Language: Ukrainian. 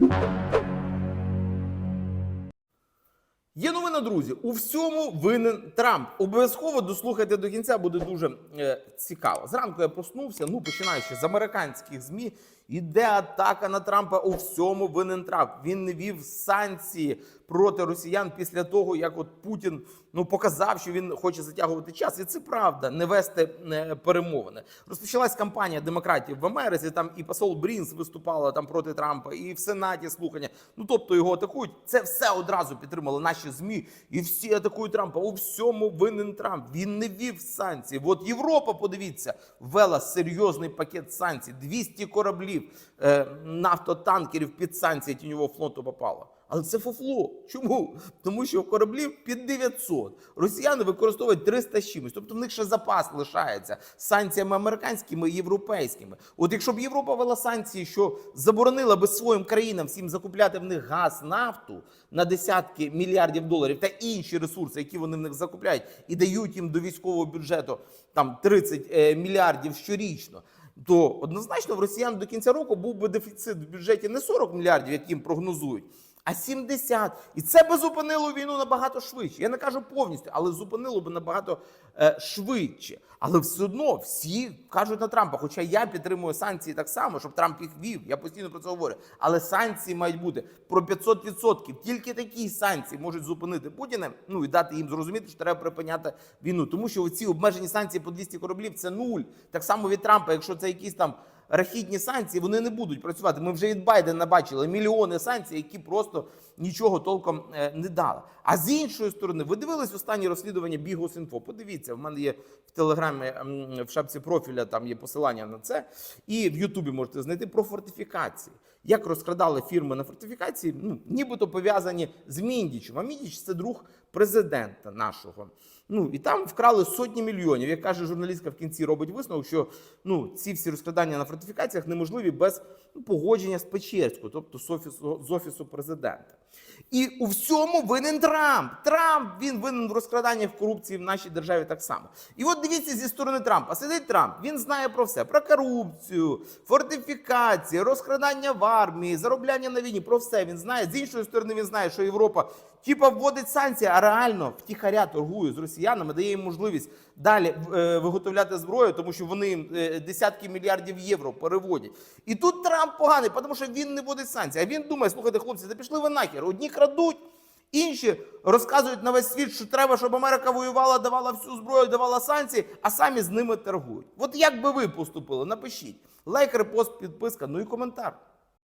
Música Є новина, друзі. У всьому винен Трамп. Обов'язково дослухайте до кінця, буде дуже е, цікаво. Зранку я проснувся. Ну починаючи з американських змі, іде атака на Трампа. У всьому винен Трамп. Він не вів санкції проти росіян після того, як от Путін ну показав, що він хоче затягувати час. І це правда, не вести е, перемовини. Розпочалась кампанія демократів в Америці. Там і посол Брінс виступала там проти Трампа, і в Сенаті слухання. Ну тобто його атакують. Це все одразу підтримали наші змі, і всі атакують Трампа. У всьому винен Трамп. Він не вів санкції. От Європа, подивіться, ввела серйозний пакет санкцій. 200 кораблів е, нафтотанкерів під санкції тіньового флоту попало. Але це фуфло. Чому? Тому що кораблів під 900. Росіяни використовують 300 з чимось. Тобто в них ще запас лишається санкціями американськими і європейськими. От якщо б Європа вела санкції, що заборонила би своїм країнам всім закупляти в них газ, нафту на десятки мільярдів доларів та інші ресурси, які вони в них закупляють, і дають їм до військового бюджету там 30 е, мільярдів щорічно. То однозначно в росіян до кінця року був би дефіцит в бюджеті не 40 мільярдів, як їм прогнозують, а 70. І це би зупинило війну набагато швидше. Я не кажу повністю, але зупинило би набагато е, швидше. Але все одно всі кажуть на Трампа. Хоча я підтримую санкції так само, щоб Трамп їх вів. Я постійно про це говорю. Але санкції мають бути про 500%. Тільки такі санкції можуть зупинити Путіна. Ну і дати їм зрозуміти, що треба припиняти війну. Тому що ці обмежені санкції по 200 кораблів це нуль. Так само від Трампа, якщо це якісь там рахітні санкції, вони не будуть працювати. Ми вже від Байдена бачили мільйони санкцій, які просто нічого толком е, не дали. А з іншої сторони, ви дивились останні розслідування Бігос.Інфо? Подивіться, в мене є в телеграмі в шапці профіля. Там є посилання на це, і в Ютубі можете знайти про фортифікації. Як розкрадали фірми на фортифікації, ну нібито пов'язані з Міндічем. А Міндіч це друг президента нашого. Ну і там вкрали сотні мільйонів. Як каже журналістка в кінці, робить висновок, що ну ці всі розкрадання на фортифікаціях неможливі без ну, погодження з Печерською, тобто з офісу, з офісу президента. І у всьому винен Трамп. Трамп він винен в розкраданні в корупції в нашій державі так само. І от дивіться зі сторони Трампа. Сидить Трамп, він знає про все: про корупцію, фортифікації, розкрадання в армії, заробляння на війні. Про все він знає. З іншої сторони, він знає, що Європа типа вводить санкції, а реально втіхаря торгує з росіянами, дає їм можливість далі е, виготовляти зброю, тому що вони їм е, десятки мільярдів євро переводять. І тут Трамп поганий, тому що він не вводить санкції. А він думає, слухайте, хлопці, та пішли ви нахер. Одні крадуть. Інші розказують на весь світ, що треба, щоб Америка воювала, давала всю зброю, давала санкції, а самі з ними торгують. От як би ви поступили? Напишіть лайк, репост, підписка, ну і коментар.